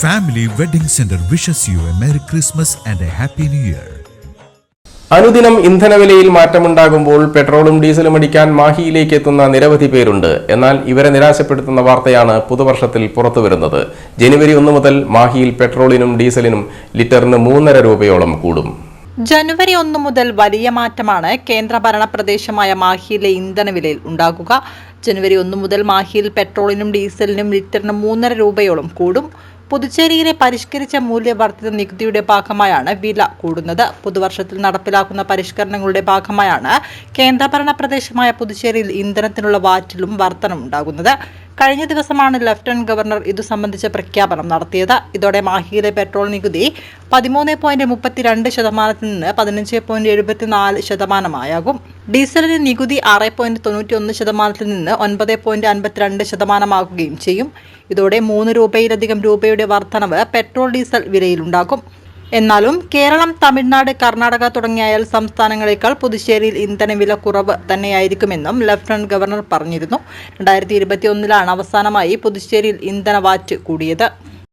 Family wedding centre wishes you a merry Christmas and a happy new year അനുദിനം ഇന്ധനവിലയിൽ മാറ്റമുണ്ടാകുമ്പോൾ പെട്രോളും ഡീസലും അടിക്കാൻ മാഹിയിലേക്ക് എത്തുന്ന നിരവധി പേരുണ്ട്. എന്നാൽ ഇവരെ നിരാശപ്പെടുത്തുന്ന വാർത്തയാണ് പുതുവർഷത്തിൽ പുറത്തുവരുന്നത്. ജനുവരി ഒന്ന് മുതൽ മാഹിയിൽ പെട്രോളിനും ഡീസലിനും ലിറ്ററിന് മൂന്നര രൂപയോളം കൂടും. ജനുവരി ഒന്ന് മുതൽ വലിയ മാറ്റമാണ് കേന്ദ്രഭരണ പ്രദേശമായ മാഹിയിലെ ഇന്ധനവിലയിൽ ഉണ്ടാകുക. ജനുവരി ഒന്ന് മുതൽ മാഹിയിൽ പെട്രോളിനും ഡീസലിനും ലിറ്ററിന് മൂന്നര രൂപയോളം കൂടും. പുതുച്ചേരിയിലെ പരിഷ്കരിച്ച മൂല്യവർദ്ധിത നികുതിയുടെ ഭാഗമായാണ് വില കൂടുന്നത്. പുതുവർഷത്തിൽ നടപ്പിലാക്കുന്ന പരിഷ്കരണങ്ങളുടെ ഭാഗമായാണ് കേന്ദ്രഭരണ പ്രദേശമായ പുതുച്ചേരിയിൽ ഇന്ധനത്തിനുള്ള വാറ്റിലും വർധനമുണ്ടാകുന്നത് കഴിഞ്ഞ ദിവസമാണ് ലഫ്റ്റനന്റ് ഗവർണർ ഇതു സംബന്ധിച്ച പ്രഖ്യാപനം നടത്തിയത്. ഇതോടെ മാഹിയിലെ പെട്രോൾ നികുതി പതിമൂന്ന് പോയിന്റ് മുപ്പത്തിരണ്ട് ശതമാനത്തിൽ നിന്ന് പതിനഞ്ച് പോയിന്റ് എഴുപത്തിനാല് ശതമാനമായാകും. ഡീസലിന് നികുതി ആറ് പോയിന്റ് തൊണ്ണൂറ്റി ഒന്ന് ശതമാനത്തിൽ നിന്ന് ഒൻപത് പോയിന്റ് അൻപത്തിരണ്ട് ശതമാനമാകുകയും ചെയ്യും. ഇതോടെ മൂന്ന് രൂപയിലധികം രൂപയുടെ വർധനവ് പെട്രോൾ ഡീസൽ വിലയിലുണ്ടാകും. എന്നാലും കേരളം തമിഴ്നാട് കർണാടക തുടങ്ങിയ അയൽ സംസ്ഥാനങ്ങളെക്കാൾ പുതുച്ചേരിയിൽ ഇന്ധനവില കുറവ് തന്നെയായിരിക്കുമെന്നും ലഫ്റ്റനന്റ് ഗവർണർ പറഞ്ഞിരുന്നു. രണ്ടായിരത്തി ഇരുപത്തിയൊന്നിലാണ് അവസാനമായി പുതുച്ചേരിയിൽ ഇന്ധന വാറ്റ് കൂടിയത്.